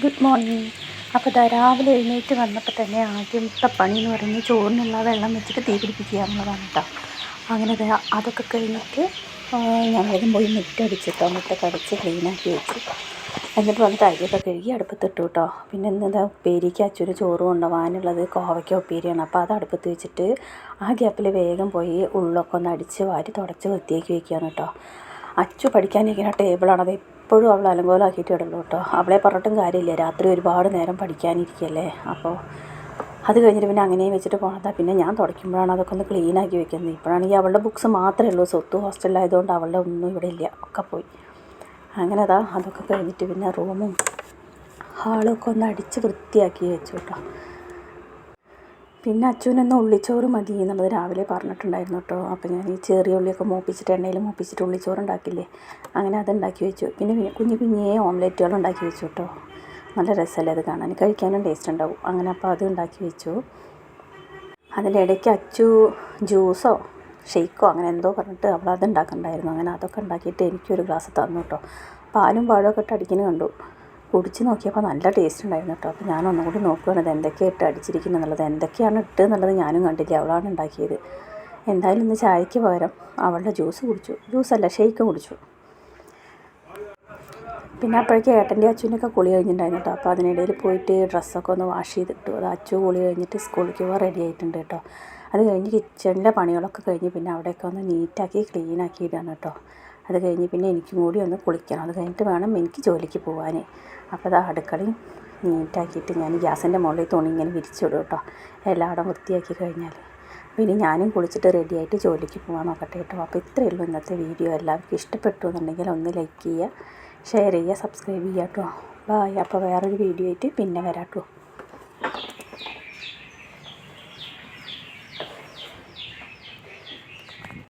Good morning അപ്പോൾ ഇതാ രാവിലെ എഴുന്നേറ്റ് വന്നപ്പോൾ തന്നെ ആദ്യത്തെ പണി എന്ന് പറയുന്നത് ചോറിനുള്ള വെള്ളം വെച്ചിട്ട് തീ പിടിപ്പിക്കുക എന്നുള്ളതാണ് കേട്ടോ അങ്ങനെ അതൊക്കെ കഴിഞ്ഞിട്ട് ഞാൻ വേഗം പോയി മുറ്റടിച്ചിട്ടോ മുറ്റൊക്കെ അടിച്ച് ക്ലീനാക്കി വെച്ചു. എന്നിട്ട് വന്നിട്ട് അരിയൊക്കെ കഴുകി അടുപ്പത്തിട്ടു കേട്ടോ പിന്നെ എന്താ ഉപ്പേരിക്ക് അച്ഛന് ചോറ് കൊണ്ടുപോകാനുള്ളത് കോവയ്ക്ക ഉപ്പേരിയാണ്. അപ്പോൾ അത് അടുപ്പത്ത് വെച്ചിട്ട് ആ ഗ്യാപ്പിൽ വേഗം പോയി ഉള്ളൊക്കെ ഒന്ന് അടിച്ച് വാരി തുടച്ച് വൃത്തിയാക്കി വെക്കുകയാണ് കേട്ടോ അച്ചു പഠിക്കാനിരിക്കുന്ന ടേബിളാണ് അത് എപ്പോഴും അവൾ അലങ്കോലാക്കിയിട്ട് ഇടുള്ളൂ കേട്ടോ. അവളെ പറഞ്ഞിട്ടും കാര്യമില്ല. രാത്രി ഒരുപാട് നേരം പഠിക്കാനിരിക്കല്ലേ? അപ്പോൾ അത് കഴിഞ്ഞിട്ട് പിന്നെ അങ്ങനെയും വെച്ചിട്ട് പോണതാ. പിന്നെ ഞാൻ തുടയ്ക്കുമ്പോഴാണ് അതൊക്കെ ഒന്ന് ക്ലീൻ ആക്കി വെക്കുന്നത്. ഇപ്പോഴാണെങ്കിൽ അവളുടെ ബുക്സ് മാത്രമേ ഉള്ളൂ. സ്വത്ത് ഹോസ്റ്റലിലായതുകൊണ്ട് അവളുടെ ഒന്നും ഇവിടെ ഇല്ല. ഒക്കെ പോയി. അങ്ങനെ അതാ അതൊക്കെ കഴിഞ്ഞിട്ട് പിന്നെ റൂമും ഹാളും ഒക്കെ ഒന്ന് അടിച്ച് വൃത്തിയാക്കി വെച്ചു കേട്ടോ. പിന്നെ അച്ഛനൊന്ന് ഉള്ളിച്ചോറ് മതി എന്നുള്ളത് രാവിലെ പറഞ്ഞിട്ടുണ്ടായിരുന്നു കേട്ടോ. അപ്പോൾ ഞാൻ ഈ ചെറിയ ഉള്ളിയൊക്കെ മൂപ്പിച്ചിട്ട് എണ്ണയിൽ മൂപ്പിച്ചിട്ട് ഉള്ളിച്ചോറ് ഉണ്ടാക്കില്ലേ അങ്ങനെ അത് ഉണ്ടാക്കി വെച്ചു. പിന്നെ കുഞ്ഞു കുഞ്ഞേ ഓംലെറ്റുകൾ ഉണ്ടാക്കി വെച്ചു കേട്ടോ. നല്ല രസമല്ലേ അത് കാണാൻ? കഴിക്കാനും ടേസ്റ്റ് ഉണ്ടാവും. അങ്ങനെ അപ്പോൾ അത് ഉണ്ടാക്കി വെച്ചു. അതിന്റെ ഇടയ്ക്ക് അച്ചു ജ്യൂസോ ഷെയ്ക്കോ അങ്ങനെ എന്തോ പറഞ്ഞിട്ട് അവൾ അത് ഉണ്ടാക്കണ്ടായിരുന്നു. അങ്ങനെ അതൊക്കെ ഉണ്ടാക്കിയിട്ട് എനിക്കൊരു ഗ്ലാസ് തന്നു കേട്ടോ. പാലും പഴമൊക്കെ ഇട്ട് അടിക്കുന്നത് കണ്ടു. കുടിച്ച് നോക്കിയപ്പോൾ നല്ല ടേസ്റ്റ് ഉണ്ടായിരുന്നു കേട്ടോ അപ്പോൾ ഞാൻ ഒന്നുകൂടി നോക്കുകയാണ് ഇത് എന്തൊക്കെയാണ് ഇട്ട് അടിച്ചിരിക്കുന്നത് എന്നുള്ളത്. എന്തൊക്കെയാണ് ഇട്ട് എന്നുള്ളത് ഞാനും കണ്ടില്ല. അവളാണ് ഉണ്ടാക്കിയത്. എന്തായാലും ഇന്ന് ചായയ്ക്ക് പകരം അവളുടെ ജ്യൂസ് കുടിച്ചു. അല്ല ഷെയ്ക്ക് കുടിച്ചു. പിന്നെ അപ്പോഴേക്കും ഏട്ടന്റെ അച്ഛനൊക്കെ കുളി കഴിഞ്ഞിട്ടുണ്ടായിരുന്നു കേട്ടോ അപ്പോൾ അതിനിടയിൽ പോയിട്ട് ഡ്രസ്സൊക്കെ ഒന്ന് വാഷ് ചെയ്തിട്ടു. അത് അച്ചു കുളി കഴിഞ്ഞിട്ട് സ്കൂളിലേക്ക് പോകാൻ റെഡി ആയിട്ടുണ്ട് കേട്ടോ അത് കഴിഞ്ഞ് കിച്ചണിലെ പണികളൊക്കെ കഴിഞ്ഞ് പിന്നെ അവിടെയൊക്കെ ഒന്ന് നീറ്റാക്കി ക്ലീനാക്കി ഇടാണ് കേട്ടോ അത് കഴിഞ്ഞ് പിന്നെ എനിക്കും കൂടി ഒന്ന് കുളിക്കണം. അത് കഴിഞ്ഞിട്ട് വേണം എനിക്ക് ജോലിക്ക് പോകാൻ അപ്പോൾ അത് അടുക്കളയും നീറ്റാക്കിയിട്ട് ഞാൻ ഗ്യാസിന്റെ മുകളിൽ തുണി ഇങ്ങനെ വിരിച്ചിടും കേട്ടോ. എല്ലായിടം വൃത്തിയാക്കി കഴിഞ്ഞാൽ. പിന്നെ ഞാനും കുളിച്ചിട്ട് റെഡിയായിട്ട് ജോലിക്ക് പോകാൻ നോക്കട്ടെ കേട്ടോ. അപ്പോൾ ഇത്രയേ ഉള്ളൂ ഇന്നത്തെ വീഡിയോ. എല്ലാവർക്കും ഇഷ്ടപ്പെട്ടു എന്നുണ്ടെങ്കിൽ ഒന്ന് ലൈക്ക് ചെയ്യുക ഷെയർ ചെയ്യുക സബ്സ്ക്രൈബ് ചെയ്യുക കേട്ടോ. ബായ് അപ്പോൾ വേറൊരു വീഡിയോ ആയിട്ട് പിന്നെ വരാം കേട്ടോ.